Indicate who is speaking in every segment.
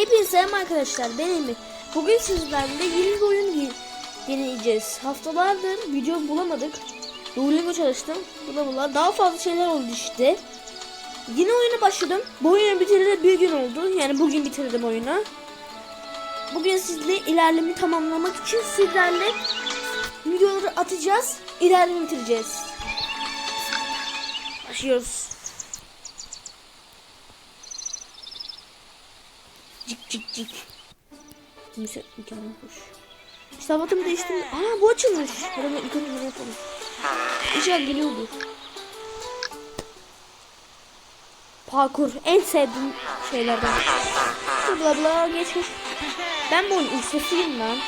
Speaker 1: Hepinize selam arkadaşlar. Ben Emir. Bugün sizlerle yeni bir oyun deneyeceğiz. Haftalardır video bulamadık. Duolingo çalıştım. Bula bula. Daha fazla şeyler oldu işte. Yeni oyuna başladım. Bu oyunu bitireli bir gün oldu. Yani bugün bitirdim oyunu. Bugün sizle ilerlemi tamamlamak için sizlerle videoları atacağız. İlerlemi bitireceğiz. Başlıyoruz. Cik cik cik. Kimse mükemmel kuş. İşte havatımı değiştirdim. Aa bu açılmış. Hadi ben ilk önce bunu yapalım. İnşallah geliyordur. Parkur en sevdiğim şeylerden. Bla bla geç geç. Ben bu oyunun ustasıyım lan.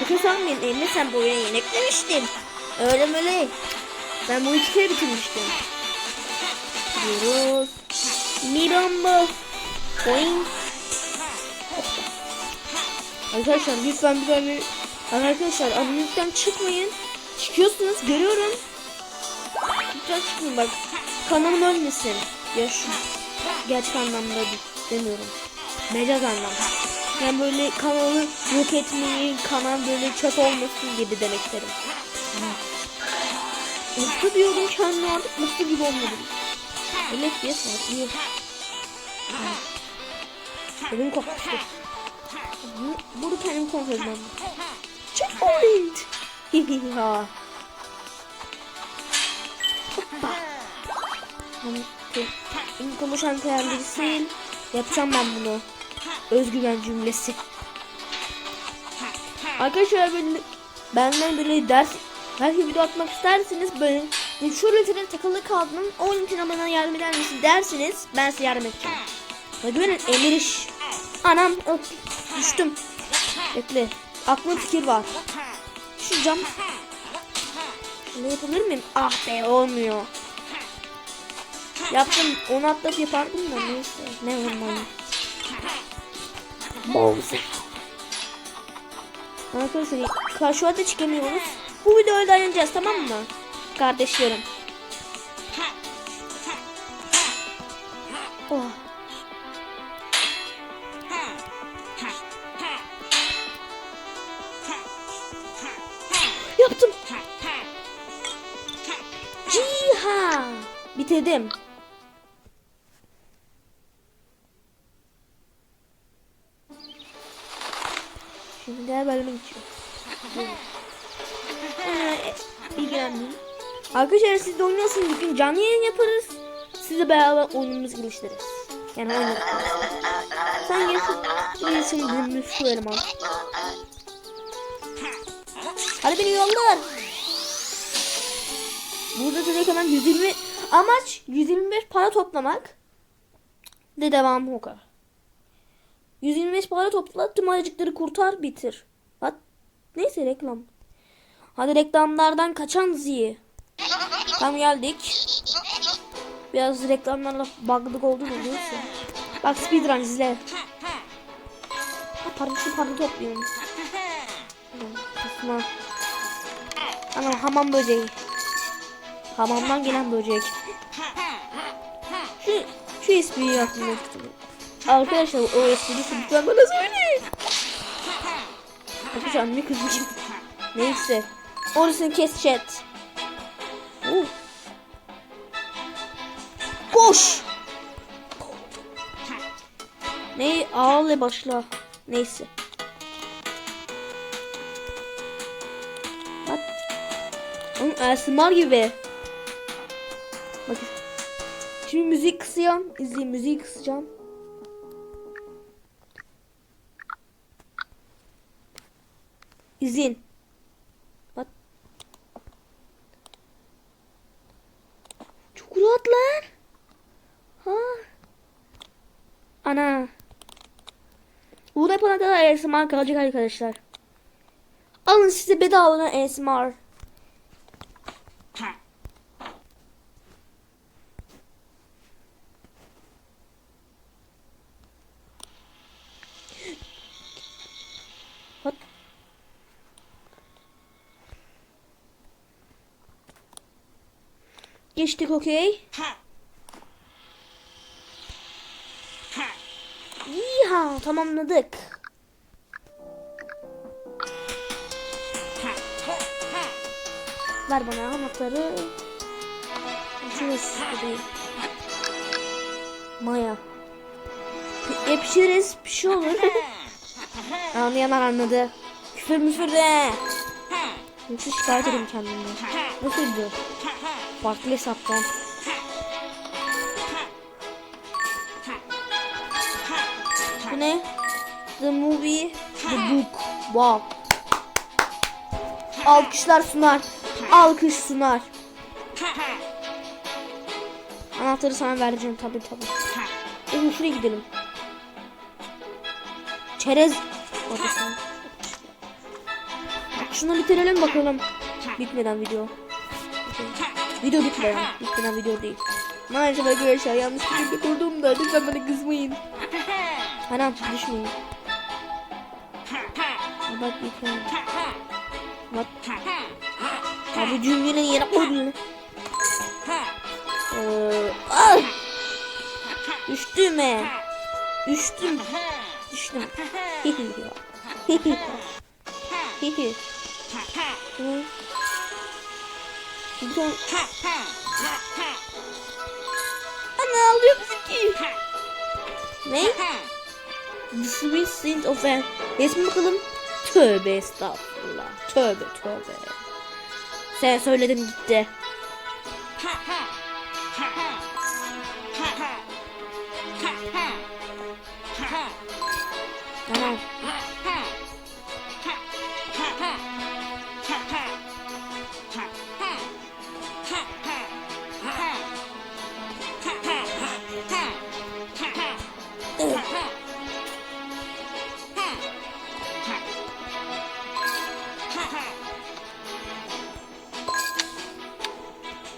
Speaker 1: Bakın sanmayın Emre sen bu oyunu yeni eklemiştin. Öyle mi öyle? Ben bu iki kere bitirmiştim. Gidiyoruz. Miramba. Boing. Arkadaşlar lütfen bir tane Arkadaşlar abonelikten çıkmayın. Çıkıyorsunuz görüyorum. Lütfen çıkmayın bak. Kanalım ölmesin. Ya şu gerçek anlamda de- demiyorum. Mecaz anlamda. Yani böyle kanalı yok etmeyi, kanal böyle çöp olmasın gibi demek isterim. Mutlu diyorum kendime artık mutlu gibi olmadım. Evet yes var. Elim kopmuştu. Bu- Bunu kendim kontrol etmem. Checkpoint. Hihiha. Hoppa. Hani, Benim konuşan kıyafetisi Yapacağım ben bunu. Özgüven cümlesi. Arkadaşlar böyle benden böyle ders belki video atmak isterseniz böyle şu ülkeden takılı kaldım. O ülkeden bana yardım eder misin dersiniz ben size yardım edeceğim. Ve güvenin emir iş. Anam düştüm. Bekle. Aklımda fikir var. Şu cam. Ne yapabilir miyim? Ah be olmuyor. Yaptım. Onu atlat yapardım da neyse. Ne olmalı. Boğuzu. Arkadaşlar karşıya da çıkamıyoruz. Bu videoyu dayanacağız tamam mı? Kardeşlerim. Oh. Bitirdim. Şimdi diğer bölüme geçiyorum. İlgilenmeyin. Arkadaşlar siz de oynuyorsunuz. Bugün canlı yayın yaparız. Sizle beraber oyunumuzu geliştiririz. Yani oynarız. Sen gelsin. Bir seni dinlemiş şu eleman. Hadi beni yollar. Burada direkt hemen 120 amaç 125 para toplamak. De devamı o kadar. 125 para topla tüm ayıcıkları kurtar bitir. Hat neyse reklam. Hadi reklamlardan kaçan ziyi. Tam geldik. Biraz reklamlarla bug'lık oldu mu neyse. Bak speedrun izle. Ha, para şu para topluyorum. Kısma. Anam hamam böceği. Hamamdan gelen böcek. Şu, şu espriyi istedim. Arkadaşlar o esprisi lütfen bana söyleyin. Arkadaşlar ne kızmışım. Neyse. Orasını kes chat. Uh. Koş. Ne ağla başla. Neyse. Bak. Oğlum Ersimar gibi. Şimdi müzik kısıyorum. İzleyin müziği kısacağım. İzin. Bak. Çok rahat lan. Ha. Ana. Bunu yapana kadar ASMR kalacak arkadaşlar. Alın size bedavadan ASMR. Geçtik okey. İyi Ha tamamladık. Ver bana anahtarı. Maya. P- Ya pişiririz bir şey olur. Anlayanlar anladı. Küfür müfür de. Yoksa şikayet ederim kendimden. Nasıl bu? Farklı hesaptan. Bu ne? The movie, the book. Wow. Alkışlar sunar. Alkış sunar. Anahtarı sana vereceğim tabi tabi. Dur şuraya gidelim. Çerez odasına. Şunu bitirelim bakalım. Bitmeden video. Video bitmeden. Bitmeden video değil. Maalesef arkadaşlar yanlış bir şekilde kurdum da lütfen bana kızmayın. Anam düşmeyin. Bak yıkayalım. Bak. Abi cümlenin yere koydun. Ee, ay! Düştüm he. Düştüm. Düştüm. Hihi ya. Hihi. Hihi. Tane... Ana ağlıyor bizimki. Ne? The Sweet Saint of An. Resmi bakalım. Tövbe estağfurullah. Tövbe tövbe. Sen söyledin gitti. Tamam.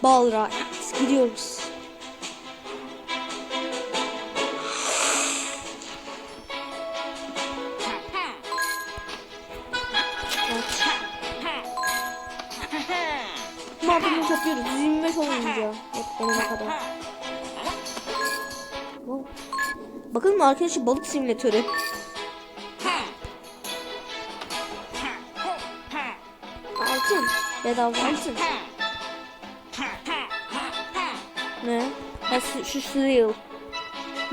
Speaker 1: Balray. Gidiyoruz. Mantığını topluyoruz. 125 olunca. Gelene kadar. Bakın arkadaşlar balık simülatörü. Altın. Bedava altın. Ne? Ha, şu, şu sığıl.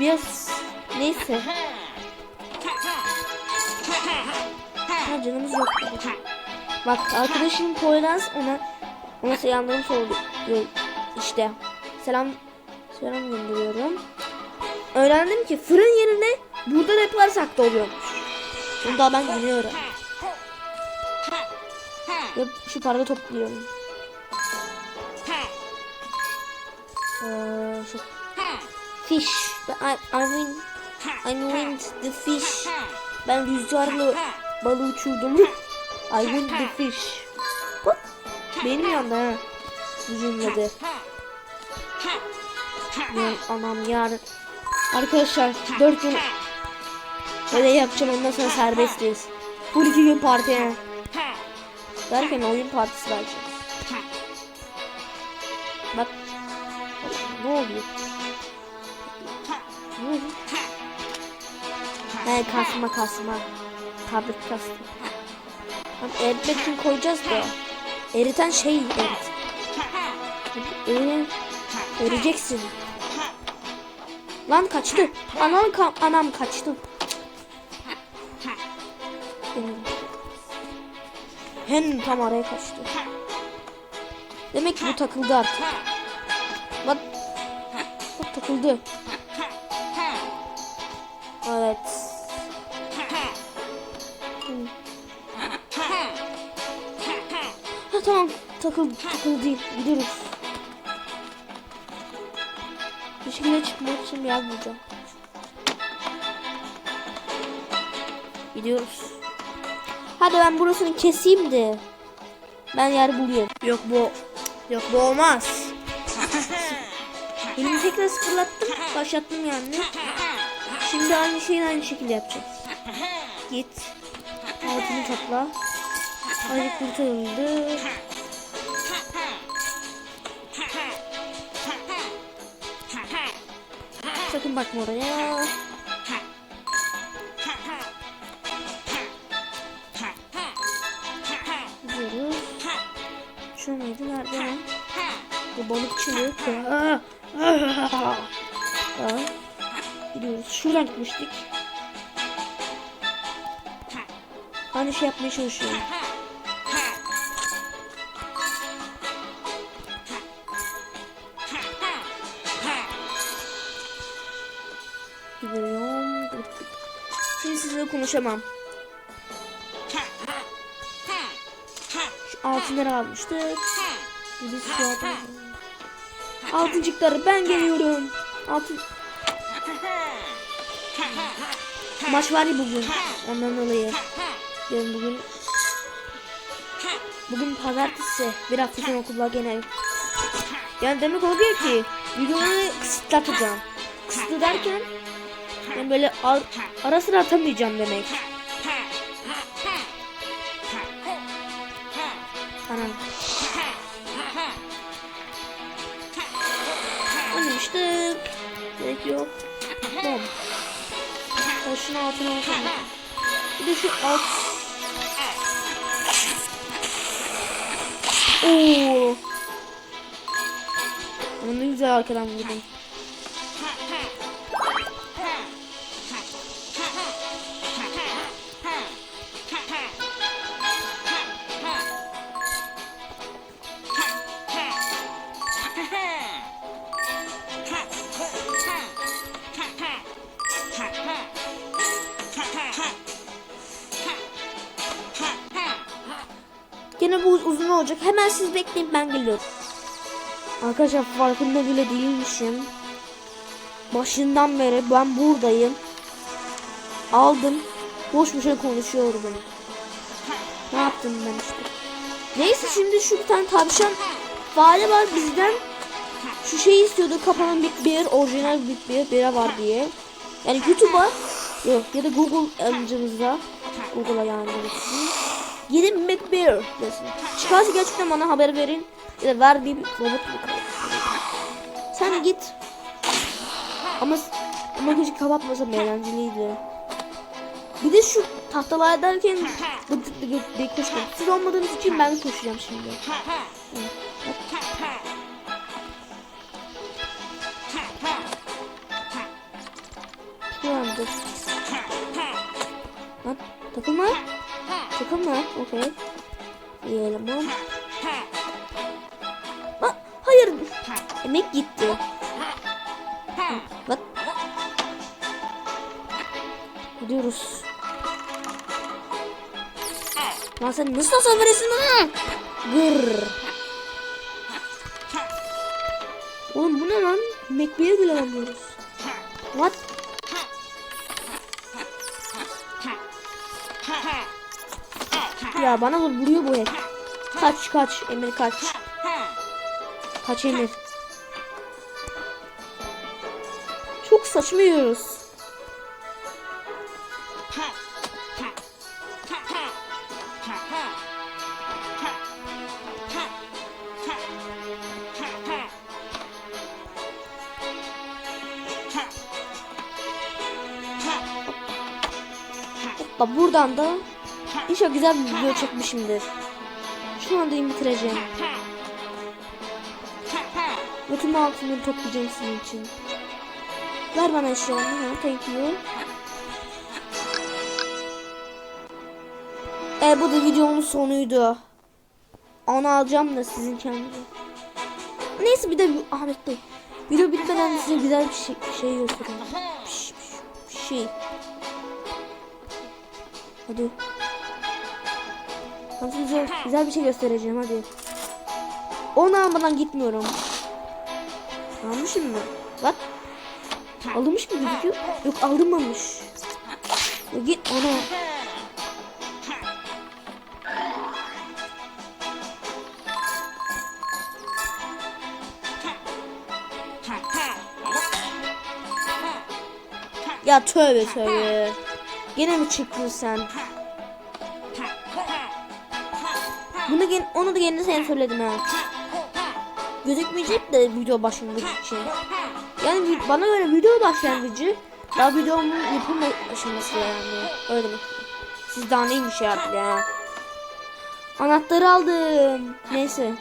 Speaker 1: Biraz neyse. Ha canımız yok. Bak arkadaşım Poyraz ona ona selamlarımı söylüyor. İşte selam selam gönderiyorum. Öğrendim ki fırın yerine burada da yaparsak da oluyormuş. Bunu daha ben biliyorum. Ve şu parayı topluyorum. Ee, fish. I, I win. I win the fish. Ben rüzgarlı balığı uçurdum. I win the fish. Bak. Benim yanında ha. Bu cümlede. Ya, anam yarın. Arkadaşlar 4 gün öyle yapacağım ondan sonra serbestiz. Bu iki gün partiye. Derken oyun partisi vereceğim. Ne oluyor? He kasma kasma. Tablet kastı. Tamam, eritmek için koyacağız da. Eriten şey erit. Erin, ereceksin. Lan kaçtı. Anam, ka- anam kaçtı. Hem tam araya kaçtı. Demek ki bu takıldı artık. Takıldı. Evet. Ha tamam takıldı takıldı. Gidiyoruz. Bir şekilde çıkmak için yer bulacağım. Gidiyoruz. Hadi ben burasını keseyim de. Ben yer bulayım. Yok bu. Yok bu olmaz. Elimizdekileri sıfırlattım. Başlattım yani. Şimdi aynı şeyi aynı şekilde yapacağız. Git. Altını topla. Azıcık kurtarıldı. Sakın bakma oraya. Gidiyoruz. Şu neydi? Nerede? Bu balıkçılık. Aa! Ah! Aa. Gidiyoruz. Şuradan gitmiştik. Hani şey yapmaya çalışıyorum. Gidiyorum. Şimdi sizinle konuşamam. Şu altınları almıştık. Biz şu altın... Altıncıkları ben geliyorum. Altın... Maç var ya bugün. Ondan dolayı. Yarın bugün... Bugün pazartesi. Bir hafta sonra okullar gene. Yani demek oluyor ki videoları kısıtlatacağım. Kısıtlı derken yani böyle ar- ara sıra atamayacağım demek. Gerek yok. Bom. Şunu altına atalım. Bir de şu alt. Oo. Ne güzel arkadan vurdum. Gene bu uzun olacak. Hemen siz bekleyin ben geliyorum. Arkadaşlar farkında bile değilmişim. Başından beri ben buradayım. Aldım. Boş boşuna konuşuyorum. Ne yaptım ben işte. Neyse şimdi şu bir tane tavşan fare var bizden. Şu şeyi istiyordu kapanan Big Bear, orijinal Big Bear bira var diye. Yani YouTube'a yok ya da Google amcamızda Google'a yani demişsin. Yeni Big Bear desin. Çıkarsa gerçekten bana haber verin. Ya da ver bir robot mu? Sen git. Ama ama keşke kapatmasam eğlenceliydi. Bir de şu tahtalar derken bık bık koştum. Siz olmadığınız için ben koşacağım şimdi. Anda. Lan takılma. Takılma. Okey. İyi eleman. Lan hayır. Emek gitti. Bak. Gidiyoruz. Lan sen nasıl hasar verirsin lan? Gırr. Oğlum bu ne lan? Mekbe'ye bile. What? Ya bana vur vuruyor bu hep. Kaç kaç Emir kaç. Kaç Emir. Çok saçma yiyoruz. Hoppa buradan da İnşallah güzel bir video çekmişimdir. Şu anda bitireceğim. Bütün altınları toplayacağım sizin için. Ver bana eşyalarını. Ha, thank you. E bu da videonun sonuydu. Onu alacağım da sizin kendinize. Neyse bir de Ahmet Bey. Video bitmeden size güzel bir şey, bir şey göstereyim. Bir şey. Hadi. Hadi güzel, güzel bir şey göstereceğim hadi. Onu almadan gitmiyorum. Almışım mı? Bak. Alınmış mı gözüküyor? Yok alınmamış. Git ona. Ya tövbe tövbe. Gene mi çıktın sen? Bunu onu da gene sen söyledim ha. Gözükmeyecek de video başlangıcı için. Yani vi- bana göre video başlangıcı daha videomun yapım aşaması yani. Öyle demek. Siz daha neymiş ya ya. Anahtarı aldım. Neyse.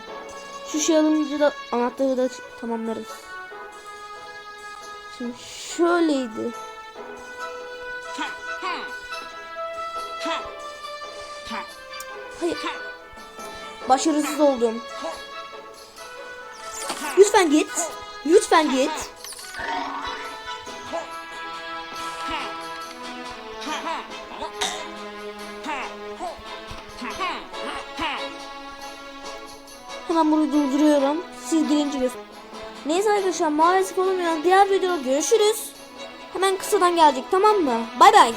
Speaker 1: Şu şey alınca da anahtarı da tamamlarız. Şimdi şöyleydi. Hayır. Başarısız oldum. Lütfen git. Lütfen git. Hemen bunu durduruyorum. Siz girince Neyse arkadaşlar maalesef olmayan diğer videoda görüşürüz. Hemen kısadan gelecek tamam mı? Bay bay.